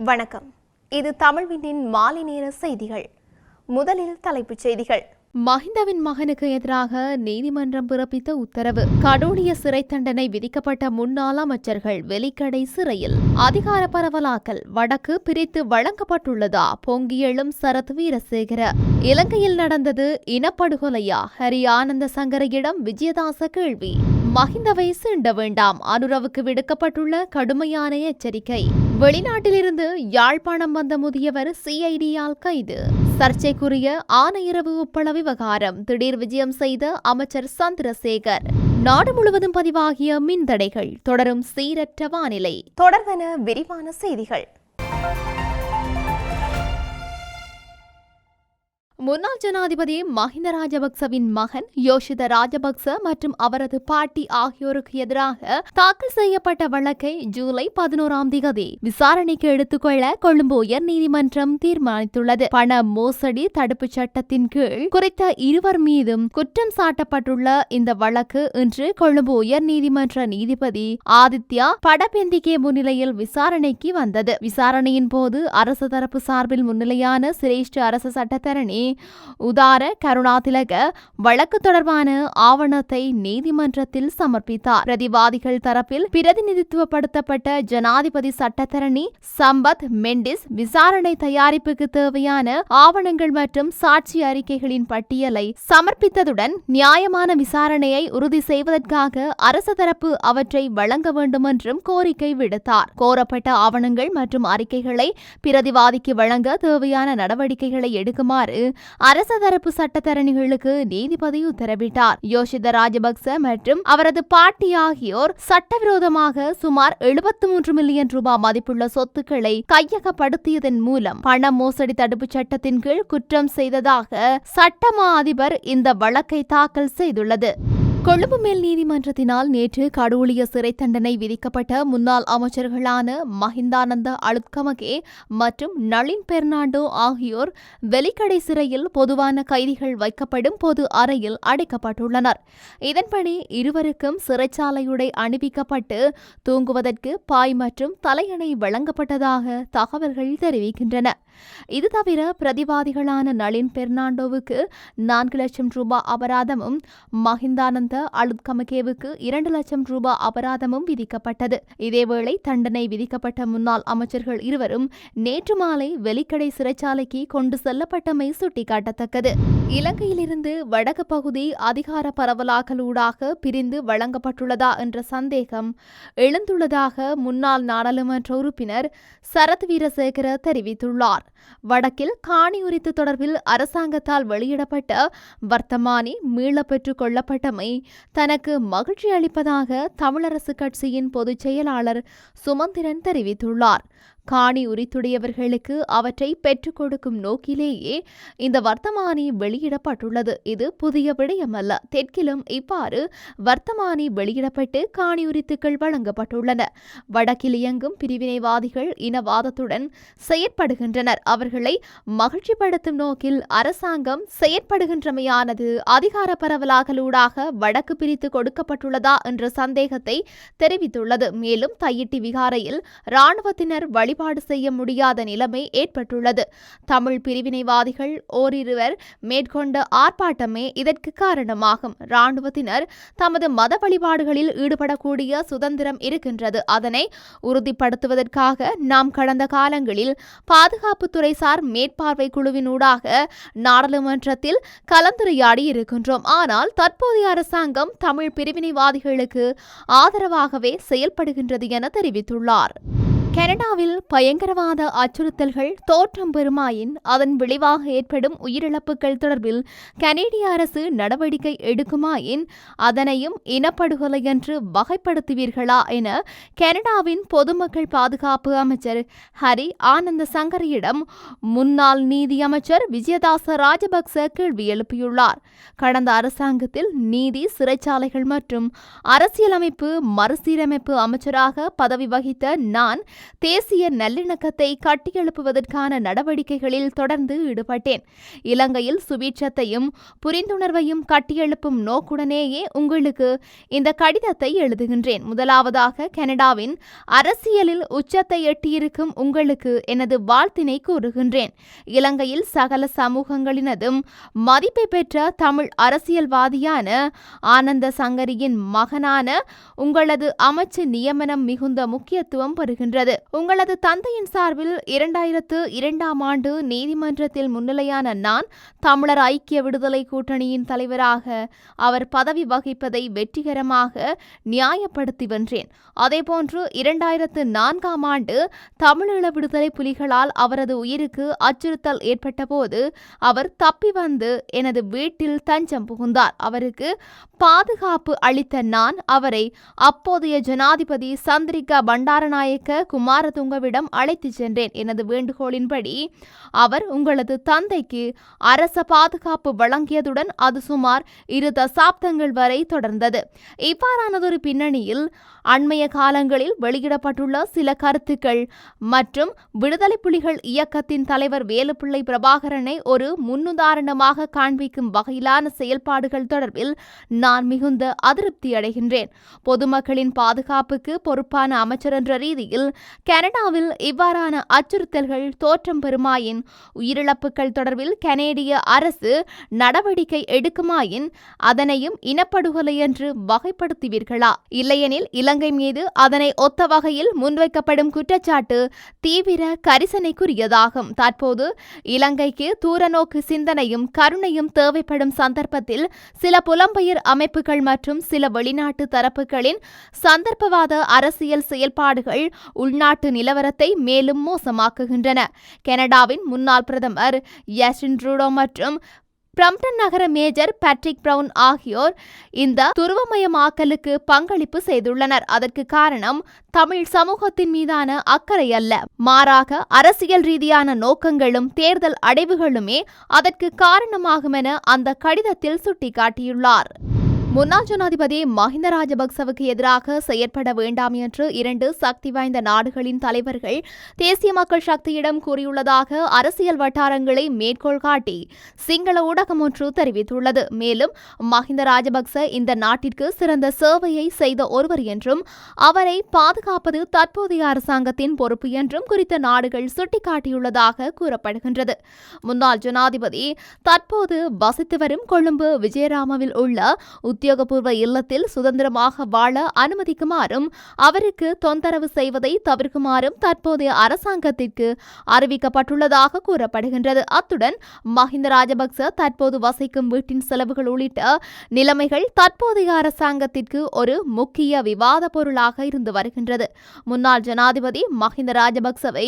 வணக்கம். இது தமிழ்வினின் மாலை நேர செய்திகள். முதலில் தலைப்புச் செய்திகள். மஹிந்தவின் மகனுக்கு எதிராக நீதிமன்றம் பிறப்பித்த உத்தரவு. கடூழிய சிறை தண்டனை விதிக்கப்பட்ட முன்னாள் அமைச்சர்கள் வெலிக்கடை சிறையில் அதிகார பரவலாக்கல் வடக்கு பிரித்து வழங்கப்பட்டுள்ளதா பொங்கி எழும் சரத் வீரசேகர. இலங்கையில் நடந்தது இனப்படுகொலையா? ஹரி ஆனந்த சங்கரையிடம் விஜயதாச கேள்வி. மஹிந்தவை சீண்ட வேண்டாம். அனுரவுக்கு விடுக்கப்பட்டுள்ள கடுமையான எச்சரிக்கை. வெளிநாட்டிலிருந்து யாழ்ப்பாணம் வந்த முதியவர் சிஐடியால் கைது. சர்ச்சைக்குரிய ஆனையிரவு உப்பள விவகாரம். திடீர் விஜயம் செய்த அமைச்சர் சந்திரசேகர். நாடு முழுவதும் பதிவாகிய மின்தடைகள். தொடரும் சீரற்ற வானிலை. தொடர்வன விரிவான செய்திகள். முன்னாள் ஜனாதிபதி மஹிந்த ராஜபக்சவின் மகன் யோஷித ராஜபக்ச மற்றும் அவரது பாட்டி ஆகியோருக்கு எதிராக தாக்கல் செய்யப்பட்ட வழக்கை ஜூலை பதினோராம் தேதி விசாரணைக்கு எடுத்துக்கொள்ள கொழும்பு உயர்நீதிமன்றம் தீர்மானித்துள்ளது. பண மோசடி தடுப்புச் சட்டத்தின் கீழ் குறித்த இருவர் மீதும் குற்றம் சாட்டப்பட்டுள்ள இந்த வழக்கு இன்று கொழும்பு உயர்நீதிமன்ற நீதிபதி ஆதித்யா படபெந்திகே முன்னிலையில் விசாரணைக்கு வந்தது. விசாரணையின் போது அரசு தரப்பு சார்பில் முன்னிலையான சிரேஷ்ட அரசு சட்டத்தரணி உதார கருணாதிலக வழக்கு தொடர்பான ஆவணத்தை நீதிமன்றத்தில் சமர்ப்பித்தார். பிரதிவாதிகள் தரப்பில் பிரதிநிதித்துவப்படுத்தப்பட்ட ஜனாதிபதி சட்டத்தரணி சம்பத் மெண்டிஸ் விசாரணை தயாரிப்புக்கு தேவையான ஆவணங்கள் மற்றும் சாட்சி அறிக்கைகளின் பட்டியலை சமர்ப்பித்ததுடன் நியாயமான விசாரணையை உறுதி செய்வதற்காக அரசு தரப்பு அவற்றை வழங்க வேண்டும் என்றும் கோரிக்கை விடுத்தார். கோரப்பட்ட ஆவணங்கள் மற்றும் அறிக்கைகளை பிரதிவாதிக்கு வழங்க தேவையான நடவடிக்கைகளை எடுக்குமாறு அரச தரப்பு சட்டத்தரணிகளுக்கு நீதிபதி உத்தரவிட்டார். யோஷித ராஜபக்ச மற்றும் அவரது பாட்டி ஆகியோர் சட்டவிரோதமாக சுமார் எழுபத்தி மூன்று மில்லியன் ரூபாய் மதிப்புள்ள சொத்துக்களை கையகப்படுத்தியதன் மூலம் பண மோசடி தடுப்புச் சட்டத்தின் கீழ் குற்றம் செய்ததாக சட்டமா அதிபர் இந்த வழக்கை தாக்கல் செய்துள்ளது. கொழும்பு மேல் நீதிமன்றத்தினால் நேற்று கடூழிய சிறை தண்டனை விதிக்கப்பட்ட முன்னாள் அமைச்சர்களான மஹிந்தானந்த அழுத்கமகே மற்றும் நளின் பெர்னாண்டோ ஆகியோர் வெலிக்கடை சிறையில் பொதுவான கைதிகள் வைக்கப்படும் பொது அறையில் அடைக்கப்பட்டுள்ளனர். இதன்படி இருவருக்கும் சிறைச்சாலையுடை அணிவிக்கப்பட்டு தூங்குவதற்கு பாய் மற்றும் தலையணை வழங்கப்பட்டதாக தகவல்கள் தெரிவிக்கின்றன. இது தவிர பிரதிவாதிகளான நளின் பெர்னாண்டோவுக்கு நான்கு லட்சம் ரூபாய் அபராதமும் மஹிந்தானந்த அலுத்கமகேவுக்கு இரண்டு லட்சம் ரூபாய் அபராதமும் விதிக்கப்பட்டது. இதேவேளை தண்டனை விதிக்கப்பட்ட முன்னாள் அமைச்சர்கள் இருவரும் நேற்று மாலை வெலிக்கடை சிறைச்சாலைக்கு கொண்டு செல்லப்பட்டமை சுட்டிக்காட்டத்தக்கது. இலங்கையிலிருந்து வடக்கு பகுதி அதிகார பரவலாக்கலூடாக பிரிந்து வழங்கப்பட்டுள்ளதா என்ற சந்தேகம் எழுந்துள்ளதாக முன்னாள் நாடாளுமன்ற உறுப்பினர் சரத் வீரசேகர தெரிவித்துள்ளார். வடக்கில் காணி உரித்து தொடர்பில் அரசாங்கத்தால் வெளியிடப்பட்ட வர்த்தமானி மீள பெற்றுக் கொள்ளப்பட்டமை தனக்கு மகிழ்ச்சி அளிப்பதாக தமிழரசு கட்சியின் பொதுச் செயலாளர் சுமந்திரன் தெரிவித்துள்ளார். காணி உரித்துடையவர்களுக்கு அவற்றை பெற்றுக் கொடுக்கும் நோக்கிலேயே இந்த வர்த்தமானி வெளியிடப்பட்டுள்ளது. இது புதிய விடயமல்ல. தெற்கிலும் இவ்வாறு வர்த்தமானி வெளியிடப்பட்டு காணி உரித்துக்கள் வழங்கப்பட்டுள்ளன. வடக்கில் இயங்கும் பிரிவினைவாதிகள் இனவாதத்துடன் செயற்படுகின்றனர். அவர்களை மகிழ்ச்சிப்படுத்தும் நோக்கில் அரசாங்கம் செயற்படுகின்றமையானது அதிகார பரவலாகலூடாக வடக்கு பிரித்து கொடுக்கப்பட்டுள்ளதா என்ற சந்தேகத்தை தெரிவித்துள்ளது. மேலும் தையிட்டி விகாரையில் இராணுவத்தினர் வழி வழிபாடு செய்ய முடியாத நிலைமை ஏற்பட்டுள்ளது. தமிழ் பிரிவினைவாதிகள் ஓரிருவர் மேற்கொண்ட ஆர்ப்பாட்டமே இதற்கு காரணமாகும். இராணுவத்தினர் தமது மத வழிபாடுகளில் ஈடுபடக்கூடிய சுதந்திரம் இருக்கின்றது. அதனை உறுதிப்படுத்துவதற்காக நாம் கடந்த காலங்களில் பாதுகாப்புத்துறை சார் மேற்பார்வை குழுவினூடாக நாடாளுமன்றத்தில் கலந்துரையாடி இருக்கின்றோம். ஆனால் தற்போதைய அரசாங்கம் தமிழ் பிரிவினைவாதிகளுக்கு ஆதரவாகவே செயல்படுகின்றது என தெரிவித்துள்ளார். கனடாவில் பயங்கரவாத அச்சுறுத்தல்கள் தோற்றம் பெறுமாயின் அதன் விளைவாக ஏற்படும் உயிரிழப்புகள் தொடர்பில் கனேடிய அரசு நடவடிக்கை எடுக்குமாயின் அதனையும் இனப்படுகொலை என்று வகைப்படுத்துவீர்களா என கனடாவின் பொதுமக்கள் பாதுகாப்பு அமைச்சர் ஹரி ஆனந்த சங்கரியிடம் முன்னாள் நீதி அமைச்சர் விஜயதாச ராஜபக்ச கேள்வி எழுப்பியுள்ளார். கடந்த அரசாங்கத்தில் நீதி சிறைச்சாலைகள் மற்றும் அரசியலமைப்பு மறுசீரமைப்பு அமைச்சராக பதவி வகித்த நான் தேசிய நல்லிணக்கத்தை கட்டியெழுப்புவதற்கான நடவடிக்கைகளில் தொடர்ந்து ஈடுபட்டேன். இலங்கையில் சுபீட்சத்தையும் புரிந்துணர்வையும் கட்டியெழுப்பும் நோக்குடனேயே உங்களுக்கு இந்த கடிதத்தை எழுதுகின்றேன். முதலாவதாக கனடாவின் அரசியலில் உச்சத்தை எட்டியிருக்கும் உங்களுக்கு எனது வாழ்த்தினை கூறுகின்றேன். இலங்கையில் சகல சமூகங்களினதும் மதிப்பை பெற்ற தமிழ் அரசியல்வாதியான ஆனந்த சங்கரியின் மகனான உங்களது அமைச்சு நியமனம் மிகுந்த முக்கியத்துவம் பெறுகின்றது. உங்களது தந்தையின் சார்பில் இரண்டாயிரத்து இரண்டாம் ஆண்டு நீதிமன்றத்தில் முன்னிலையான நான் தமிழர் ஐக்கிய விடுதலை கூட்டணியின் தலைவராக அவர் பதவி வகிப்பதை வெற்றிகரமாக நியாயப்படுத்தி வென்றேன். அதேபோன்று இரண்டாயிரத்து நான்காம் ஆண்டு தமிழீழ விடுதலை புலிகளால் அவரது உயிருக்கு அச்சுறுத்தல் ஏற்பட்டபோது அவர் தப்பி வந்து எனது வீட்டில் தஞ்சம் புகுந்தார். அவருக்கு பாதுகாப்பு அளித்த நான் அவரை அப்போதைய ஜனாதிபதி சந்திரிகா பண்டாரநாயக்க குமாரதுங்கவிடம் அழைத்துச் சென்றேன் எனது வேண்டுகோளின்படி அவர் உங்களது தந்தைக்கு அரச பாதுகாப்பு வழங்கியதுடன் அது சுமார் இரு தசாப்தங்கள் வரை தொடர்ந்தது. இவ்வாறானதொரு பின்னணியில் அண்மைய காலங்களில் வெளியிடப்பட்டுள்ள சில கருத்துக்கள் மற்றும் விடுதலை புலிகள் இயக்கத்தின் தலைவர் வேலுப்பிள்ளை பிரபாகரனை ஒரு முன்னுதாரணமாக காண்பிக்கும் வகையிலான செயல்பாடுகள் தொடர்பில் நான் மிகுந்த அதிருப்தி அடைகின்றேன் பொதுமக்களின் பாதுகாப்புக்கு பொறுப்பான அமைச்சர் என்ற ரீதியில் கனடாவில் இவ்வாறான அச்சுறுத்தல்கள் தோற்றம் பெறுமாயின் உயிரிழப்புகள் தொடர்பில் கனேடிய அரசு நடவடிக்கை எடுக்குமாயின் அதனையும் இனப்படுகொலை என்று வகைப்படுத்துவீர்களா? இல்லையெனில் இலங்கை மீது அதனை ஒத்த வகையில் முன்வைக்கப்படும் குற்றச்சாட்டு தீவிர கரிசனைக்குரியதாகும். தற்போது இலங்கைக்கு தூரநோக்கு சிந்தனையும் கருணையும் தேவைப்படும் சந்தர்ப்பத்தில் சில புலம்பெயர் அமைப்புகள் மற்றும் சில வெளிநாட்டு தரப்புகளின் சந்தர்ப்பவாத அரசியல் செயல்பாடுகள் உள் உள்நாட்டு நிலவரத்தை மேலும் மோசமாக்குகின்றன. கனடாவின் முன்னாள் பிரதமர் யஸ்டின் ட்ரூடோ மற்றும் பிரம்டன் நகர மேஜர் பேட்ரிக் பிரவுன் ஆகியோர் இந்த துருவமயமாக்கலுக்கு பங்களிப்பு செய்துள்ளனர். அதற்கு காரணம் தமிழ் சமூகத்தின் மீதான அக்கறை அல்ல. மாறாக அரசியல் ரீதியான நோக்கங்களும் தேர்தல் அடைவுகளுமே அதற்கு காரணமாகும் என அந்த கடிதத்தில் சுட்டிக்காட்டியுள்ளார். முன்னாள் ஜனாதிபதி மஹிந்த ராஜபக்சவுக்கு எதிராக செயற்பட வேண்டாம் என்று இரண்டு சக்தி வாய்ந்த நாடுகளின் தலைவர்கள் தேசிய மக்கள் சக்தியிடம் கூறியுள்ளதாக அரசியல் வட்டாரங்களை மேற்கோள் காட்டி சிங்கள ஊடகம் ஒன்று தெரிவித்துள்ளது. மேலும் மஹிந்த ராஜபக்ச இந்த நாட்டிற்கு சிறந்த சேவையை செய்த ஒருவர் என்றும் அவரை பாதுகாப்பது தற்போதைய அரசாங்கத்தின் பொறுப்பு என்றும் குறித்த நாடுகள் சுட்டிக்காட்டியுள்ளதாக கூறப்படுகின்றது. முன்னாள் ஜனாதிபதி தற்போது வசித்து வரும் கொழும்பு விஜயராமவில் உள்ள உத்தியோகபூர்வ இல்லத்தில் சுதந்திரமாக வாழ அனுமதிக்குமாறும் அவருக்கு தொந்தரவு செய்வதை தவிர்க்குமாறும் தற்போதைய அரசாங்கத்திற்கு அறிவிக்கப்பட்டுள்ளதாக கூறப்படுகின்றது. அத்துடன் மஹிந்த ராஜபக்ச தற்போது வசிக்கும் வீட்டின் செலவுகள் உள்ளிட்ட நிலைமைகள் தற்போதைய அரசாங்கத்திற்கு ஒரு முக்கிய விவாத பொருளாக இருந்து வருகின்றது. முன்னாள் ஜனாதிபதி மஹிந்த ராஜபக்சவை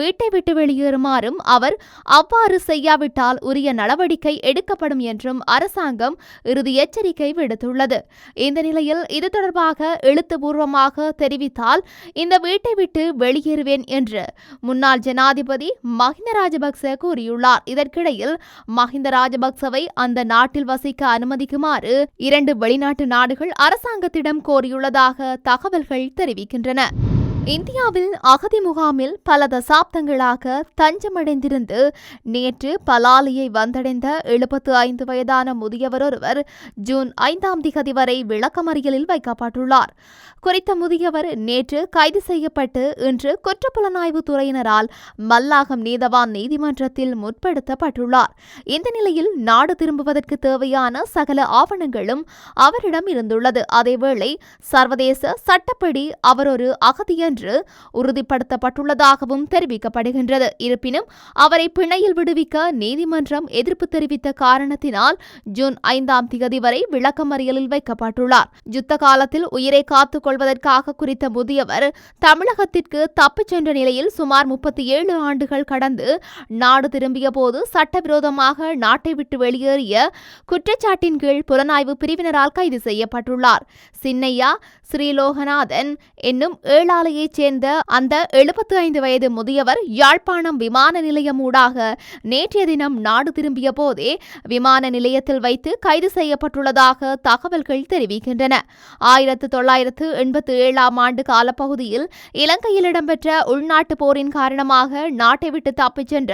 வீட்டை விட்டு வெளியேறுமாறும் அவர் அவ்வாறு செய்யாவிட்டால் உரிய நடவடிக்கை எடுக்கப்படும் என்றும் அரசாங்கம் இறுதி எச்சரிக்கை எடுத்துள்ளது. இந்த நிலையில் இது தொடர்பாக எழுத்துப்பூர்வமாக தெரிவித்தால் இந்த வீட்டை விட்டு வெளியேறுவேன் என்று முன்னாள் ஜனாதிபதி மஹிந்த ராஜபக்ச கூறியுள்ளார். இதற்கிடையில் மஹிந்த ராஜபக்சவை அந்த நாட்டில் வசிக்க அனுமதிக்குமாறு இரண்டு வெளிநாட்டு நாடுகள் அரசாங்கத்திடம் கோரியுள்ளதாக தகவல்கள் தெரிவிக்கின்றன. இந்தியாவில் அகதி முகாமில் பல தசாப்தங்களாக தஞ்சமடைந்திருந்து நேற்று பலாலியை வந்தடைந்த எழுபத்து ஐந்து வயதான முதியவர் ஒருவர் ஜூன் ஐந்தாம் திகதி வரை விளக்கமறியலில் வைக்கப்பட்டுள்ளார். குறித்த முதியவர் நேற்று கைது செய்யப்பட்டு இன்று குற்றப்புலனாய்வு துறையினரால் மல்லாகம் நீதவான் நீதிமன்றத்தில் முற்படுத்தப்பட்டுள்ளார். இந்த நிலையில் நாடு திரும்புவதற்கு தேவையான சகல ஆவணங்களும் அவரிடம் இருந்துள்ளது. அதேவேளை சர்வதேச சட்டப்படி அவர் ஒரு அகதியன் என்று உறுதிப்படுத்தப்பட்டுள்ளதாகவும் தெரிவிக்கப்படுகின்றது. இருப்பினும் அவரை பிணையில் விடுவிக்க நீதிமன்றம் எதிர்ப்பு தெரிவித்த காரணத்தினால் ஜூன் ஐந்தாம் தேதி வரை விளக்கமறியலில் வைக்கப்பட்டுள்ளார். யுத்த காலத்தில் உயிரை காத்துக் கொள்வதற்காக குறித்த முதியவர் தமிழகத்திற்கு தப்பிச் சென்ற நிலையில் சுமார் முப்பத்தி ஏழு ஆண்டுகள் கடந்து நாடு திரும்பிய போது சட்டவிரோதமாக நாட்டை விட்டு வெளியேறிய குற்றச்சாட்டின் கீழ் புலனாய்வு பிரிவினரால் கைது செய்யப்பட்டுள்ளார். சின்னையா ஸ்ரீலோகநாதன் என்னும் ஏழாலையை குடும்பத்தைச் சேர்ந்த அந்த எழுபத்தி ஐந்து வயது முதியவர் யாழ்ப்பாணம் விமான நிலையம் ஊடாக நேற்றைய தினம் நாடு திரும்பிய போதே விமான நிலையத்தில் வைத்து கைது செய்யப்பட்டுள்ளதாக தகவல்கள் தெரிவிக்கின்றன. ஆயிரத்து தொள்ளாயிரத்து எண்பத்தி ஏழாம் ஆண்டு காலப்பகுதியில் இலங்கையில் இடம்பெற்ற உள்நாட்டு போரின் காரணமாக நாட்டை விட்டு தப்பிச் சென்ற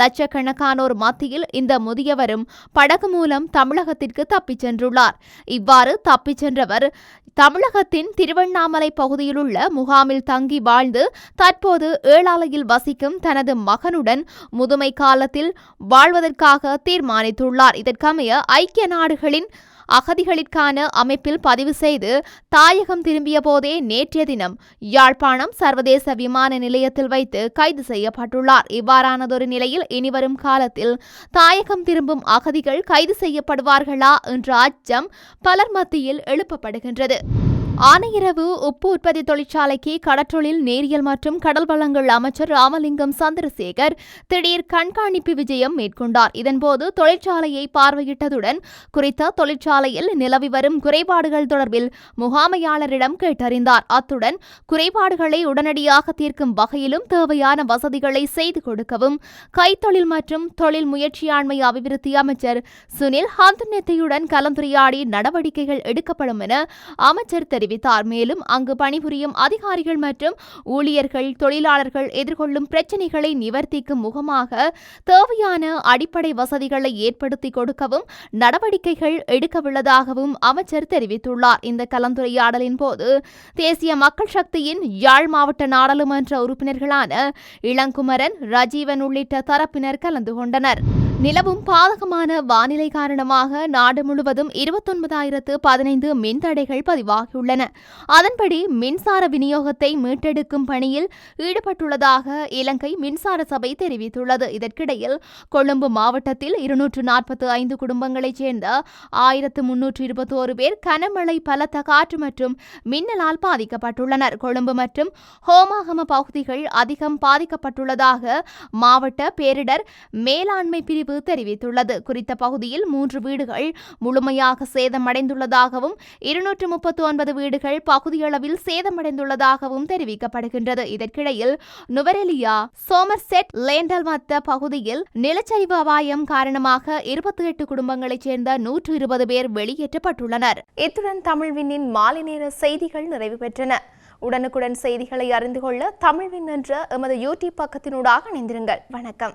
லட்சக்கணக்கானோர் மத்தியில் இந்த முதியவரும் படகு மூலம் தமிழகத்திற்கு தப்பிச் சென்றுள்ளார். இவ்வாறு தப்பிச் சென்றவர் தமிழகத்தின் திருவண்ணாமலை பகுதியிலுள்ள முகாமில் தங்கி வாழ்ந்து தற்போது ஏழாலையில் வசிக்கும் தனது மகனுடன் முதுமை காலத்தில் வாழ்வதற்காக தீர்மானித்துள்ளார். இதற்கமைய ஐக்கிய நாடுகளின் அகதிகளுக்கான அமைப்பில் பதிவு செய்து தாயகம் திரும்பிய போதே நேற்றைய தினம் யாழ்ப்பாணம் சர்வதேச விமான நிலையத்தில் வைத்து கைது செய்யப்பட்டுள்ளார். இவ்வாறானதொரு நிலையில் இனிவரும் காலத்தில் தாயகம் திரும்பும் அகதிகள் கைது செய்யப்படுவார்களா என்ற அச்சம் பலர் மத்தியில் எழுப்பப்படுகின்றது. ஆனையிரவு உப்பு உற்பத்தி தொழிற்சாலைக்கு கடற்றொழில் நேரியல் மற்றும் கடல் வளங்கள் அமைச்சர் ராமலிங்கம் சந்திரசேகர் திடீர் கண்காணிப்பு விஜயம் மேற்கொண்டார். இதன்போது தொழிற்சாலையை பார்வையிட்டதுடன் குறித்த தொழிற்சாலையில் நிலவி வரும் குறைபாடுகள் தொடர்பில் முகாமையாளரிடம் கேட்டறிந்தார். அத்துடன் குறைபாடுகளை உடனடியாக தீர்க்கும் வகையிலும் தேவையான வசதிகளை செய்து கொடுக்கவும் கைத்தொழில் மற்றும் தொழில் முயற்சியாண்மை அபிவிருத்தி அமைச்சர் சுனில் ஹந்தநெத்தியுடன் கலந்துரையாடி நடவடிக்கைகள் எடுக்கப்படும் என அமைச்சர் தெரிவித்தார். மேலும் அங்கு பணிபுரியும் அதிகாரிகள் மற்றும் ஊழியர்கள் தொழிலாளர்கள் எதிர்கொள்ளும் பிரச்சினைகளை நிவர்த்திக்கும் முகமாக தேவையான அடிப்படை வசதிகளை ஏற்படுத்தி கொடுக்கவும் நடவடிக்கைகள் எடுக்கவுள்ளதாகவும் அமைச்சர் தெரிவித்துள்ளார். இந்த கலந்துரையாடலின் போது தேசிய மக்கள் சக்தியின் யாழ் மாவட்ட நாடாளுமன்ற உறுப்பினர்களான இளங்குமரன் ரஜீவன் உள்ளிட்ட தரப்பினர் கலந்து கொண்டனர். நிலவும் பாதகமான வானிலை காரணமாக நாடு முழுவதும் இருபத்தொன்பதாயிரத்து பதினைந்து மின்தடைகள் பதிவாகியுள்ளன. அதன்படி மின்சார விநியோகத்தை மீட்டெடுக்கும் பணியில் ஈடுபட்டுள்ளதாக இலங்கை மின்சார சபை தெரிவித்துள்ளது. இதற்கிடையில் கொழும்பு மாவட்டத்தில் இருநூற்று நாற்பத்து ஐந்து குடும்பங்களைச் சேர்ந்த ஆயிரத்து முன்னூற்று இருபத்தோரு பேர் கனமழை பலத்த காற்று மற்றும் மின்னலால் பாதிக்கப்பட்டுள்ளனர். கொழும்பு மற்றும் ஹோமாகம பகுதிகள் அதிகம் பாதிக்கப்பட்டுள்ளதாக மாவட்ட பேரிடர் மேலாண்மை பிரிவு தெரிவித்துள்ளது. குறித்த பகுதியில் மூன்று வீடுகள் முழுமையாக சேதமடைந்துள்ளதாகவும் இருநூற்று முப்பத்தி ஒன்பது வீடுகள் பகுதியளவில் சேதமடைந்துள்ளதாகவும் தெரிவிக்கப்படுகின்றது. இதற்கிடையில் நுவரெலியா சோமர்செட் லேண்டல்மத்த பகுதியில் நிலச்சரிவு அபாயம் காரணமாக இருபத்தி எட்டு குடும்பங்களைச் சேர்ந்த நூற்று இருபது பேர் வெளியேற்றப்பட்டுள்ளனர். இத்துடன் தமிழ்வினின் மாலை நேர செய்திகள் நிறைவு பெற்றன. உடனுக்குடன் செய்திகளை அறிந்து கொள்ள தமிழ்வின் என்ற எமது யூடியூப் பக்கத்தினூடாக இணைந்திருங்கள். வணக்கம்.